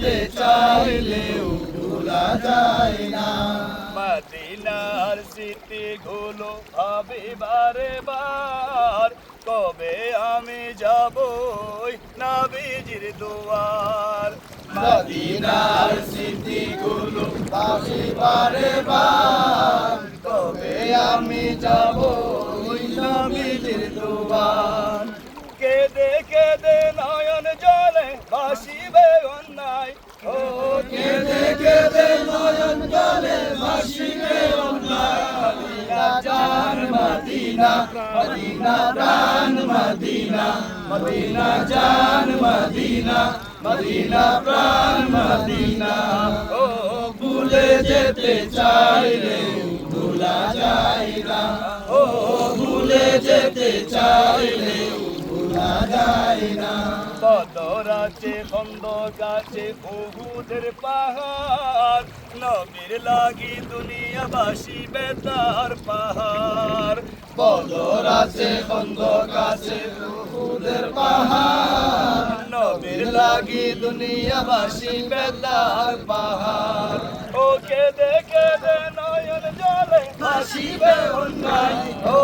যেতে চাইলেও ভোলা যায় না। মদিনার স্মৃতি গুলো ভাবি বারে বার। কবে আমি যাব নাবিজির দুয়ার। মদিনার স্মৃতি গুলো ভাবি বারে বার। কবে আমি যাব নাবিজির দুয়ার। জলে ভাসিবে মদিনা জান মদিনা মদিনা প্রাণ মদিনা প্রাণ মদিনা। ও ভুলে যেতে চাইলে ভুলা যায় না। ও ভুলে যেতে চাইলে ভুলা যায় না। বদর আছে খন্দ গাছে বহুদের পাহাড়। নবীর লাগি দুনিয়াবাসী বেতার পাহাড়। বদর আছে খন্দ গাছে বহুদের পাহাড়। নবীর লাগি দুনিয়াবাসী বেতার পাহাড়। ও কেঁদে কেঁদে নয়ন জলে ভাসিবে অন্যায়। ও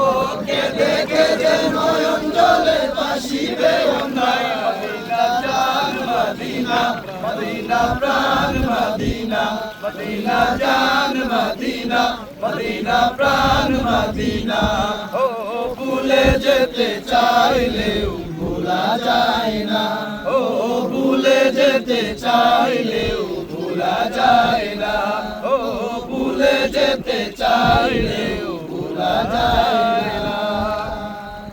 মদিনা, প্রাণ মদিনা মদিনা জান মদিনা মদিনা প্রাণ মদিনা। ও ভুলে যেতে চাইলেও ভোলা যায় না। ও ভুলে যেতে চাইলেও ভোলা যায় না। ও ভুলে যেতে চাইলেও ভোলা যায়